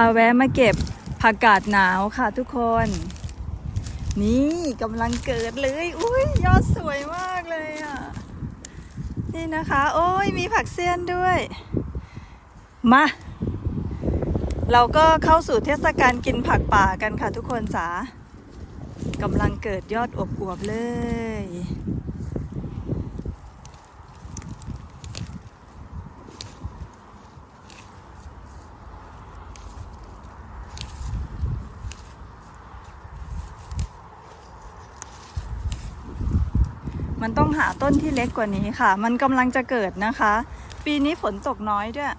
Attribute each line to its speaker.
Speaker 1: าแวะมาเก็บผักกาดหนาวค่ะทุกคน นี่กำลังเกิดเลย อุ้ยยอดสวยมากเลยอะ นี่นะคะ โอ้ยมีผักเสี้ยนด้วย มา เราก็เข้าสู่เทศกาลกินผักป่ากันค่ะทุกคนจ๋ากำลังเกิดยอดอบอวบเลย มันต้องหาต้นที่เล็กกว่านี้ค่ะ มันกำลังจะเกิดนะคะ ปีนี้ฝนตกน้อยด้วย